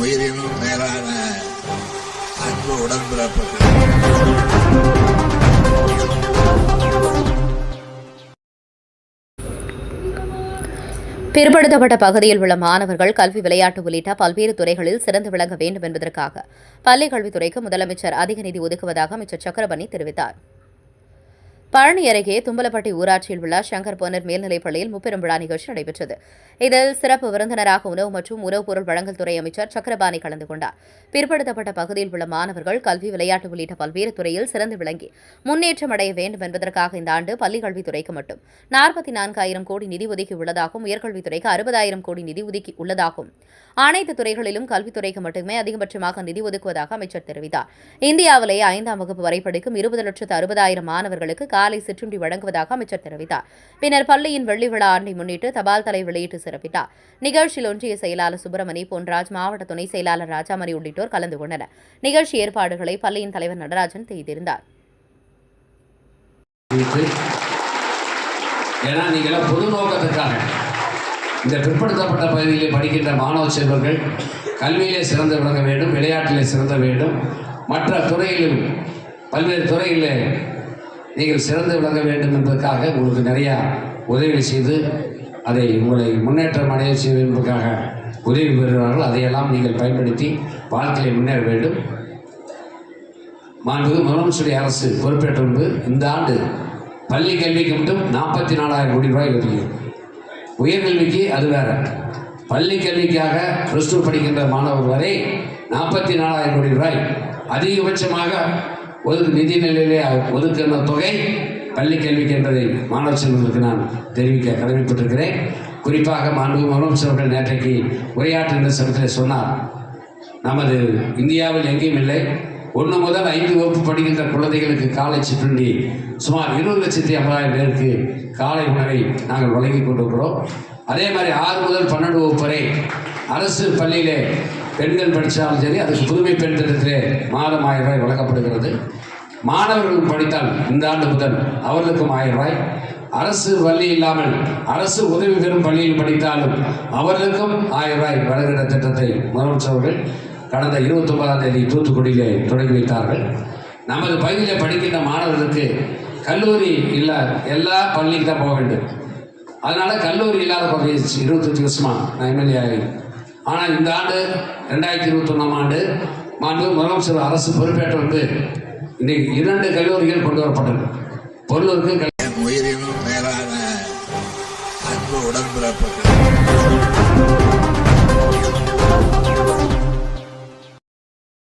உயிரினும் மேலான அன்பு உடன்பிறப்புகள். பிற்படுத்தப்பட்ட பகுதியில் உள்ள மாணவர்கள் கல்வி விளையாட்டு உள்ளிட்ட பல்வேறு துறைகளில் சிறந்து விளங்க வேண்டும் என்பதற்காக பள்ளிக் கல்வித்துறைக்கு முதலமைச்சர் அதிக நிதி ஒதுக்குவதாக அமைச்சர் சக்கரபணி தெரிவித்தார். பழனி அருகே தும்பலப்பட்டி ஊராட்சியில் உள்ள சங்கர் பொன்னர் மேல்நிலைப் பள்ளியில் முப்பெரும் விழா நிகழ்ச்சி நடைபெற்றது. இதில் சிறப்பு விருந்தினராக உணவு மற்றும் உணவுப் பொருள் வழங்கல் துறை அமைச்சர் சக்கரபாணி கலந்து கொண்டார். பிற்படுத்தப்பட்ட பகுதியில் உள்ள மாணவர்கள் கல்வி விளையாட்டு உள்ளிட்ட பல்வேறு துறையில் சிறந்து விளங்கி முன்னேற்றம் அடைய வேண்டும் என்பதற்காக இந்த ஆண்டு பள்ளிக்கல்வித்துறைக்கு மட்டும் நாற்பத்தி நான்காயிரம் கோடி நிதி ஒதுக்கி உள்ளதாகவும் உயர்கல்வித்துறைக்கு அறுபதாயிரம் கோடி நிதி ஒதுக்கி உள்ளதாகவும் அனைத்து துறைகளிலும் கல்வித்துறைக்கு மட்டுமே அதிகபட்சமாக நிதி ஒதுக்குவதாக அமைச்சர் தெரிவித்தார். இந்தியாவிலேயே ஐந்தாம் வகுப்பு வரை படிக்கும் இருபது லட்சத்து அறுபதாயிரம் மாணவர்களுக்கு காலை சிற்றுண்டி வழங்குவதாக அமைச்சர் தெரிவித்தார். பின்னர் பள்ளியின் வெள்ளி விழா ஆண்டை முன்னிட்டு தபால் தலை வெளியிட்டு சிறப்பித்தார். நிகழ்ச்சியில் ஒன்றிய செயலாளர் சுப்பிரமணி பொன்ராஜ் மாவட்ட துணை செயலாளர் ராஜாமணி உள்ளிட்டோர் கலந்து கொண்டனர். நிகழ்ச்சி ஏற்பாடுகளை பள்ளியின் தலைவர் நடராஜன் செய்திருந்தார். ஏன்னா நீங்களாம் பொது நோக்கத்துக்காக இந்த பிற்படுத்தப்பட்ட பகுதியிலே படிக்கின்ற மாணவ செல்வர்கள் கல்வியிலே சிறந்து விளங்க வேண்டும் விளையாட்டிலே சிறந்த வேண்டும். மற்ற துறையிலும் பல்வேறு துறைகளிலே நீங்கள் சிறந்து விளங்க வேண்டும் என்பதற்காக உங்களுக்கு நிறையா உதவி செய்து அதை உங்களை முன்னேற்றம் அடைய செய்வதற்காக உதவி பெறுகிறார்கள் அதையெல்லாம் நீங்கள் பயன்படுத்தி வாழ்க்கையில் முன்னேற வேண்டும். மாண்புமிகு முதலமைச்சருடைய அரசு பொறுப்பேற்ற முன்பு இந்த ஆண்டு பள்ளி கல்விக்கு மட்டும் நாற்பத்தி நாலாயிரம் கோடி ரூபாய் ஒதுக்கியது. உயர்கல்விக்கு அது வேற. பள்ளி கல்விக்காக ப்ளஸ் டூ படிக்கின்ற மாணவர் வரை நாற்பத்தி நாலாயிரம் கோடி ரூபாய். அதிகபட்சமாக ஒரு நிதி நிலையிலே ஒதுக்கின தொகை பள்ளி கல்விக்கு என்பதை மாணவ செல்வங்களுக்கு நான் தெரிவிக்க கடமைப்பட்டிருக்கிறேன். குறிப்பாக மாண்பு முதலமைச்சர் அவர்கள் நேற்றைக்கு உரையாற்றுகின்ற சமயத்தில் சொன்னார். நமது இந்தியாவில் எங்கேயும் இல்லை. ஒன்று முதல் ஐந்து வகுப்பு படிக்கின்ற குழந்தைகளுக்கு காலை சிற்றுண்டி சுமார் இருபது லட்சத்தி ஐம்பதாயிரம் பேருக்கு காலை உணவை நாங்கள் வழங்கி கொண்டிருக்கிறோம். அதே மாதிரி ஆறு முதல் பன்னெண்டு வகுப்பு வரை அரசு பள்ளியிலே பெண்கள் படித்தாலும் சரி அதுக்கு புதுமை பெண் திட்டத்திலே மாதம் ஆயிரம் ரூபாய் வழங்கப்படுகிறது. மாணவர்கள் படித்தால் இந்த ஆண்டு முதல் அவர்களுக்கும் ஆயிரம் ரூபாய். அரசு பள்ளி இல்லாமல் அரசு உதவி பெறும் பள்ளியில் படித்தாலும் அவர்களுக்கும் ஆயிரம் ரூபாய் வழங்குகிற திட்டத்தை முதலமைச்சர் அவர்கள் கடந்த இருபத்தொன்பதாம் தேதி தூத்துக்குடியிலே தொடங்கி வைத்தார்கள். நமது பகுதியில் படிக்கின்ற மாணவர்களுக்கு கல்லூரி இல்லை எல்லா பள்ளிக்கு தான் போக வேண்டும். அதனால் கல்லூரி இல்லாத பகுதி இருபத்தஞ்சி வருஷமாக நான் எம்எல்ஏ ஆனால் இந்த ஆண்டு ரெண்டாயிரத்தி இருபத்தொன்னாம் ஆண்டு மாண்பு முதலமைச்சர் அரசு பொறுப்பேற்ற வந்து இன்னைக்கு இரண்டு கல்லூரிகள் கொண்டு வரப்பட்டது. பொருளுக்கு உயிரினும் மேலான அன்பு உடன்பிறப்புகள்.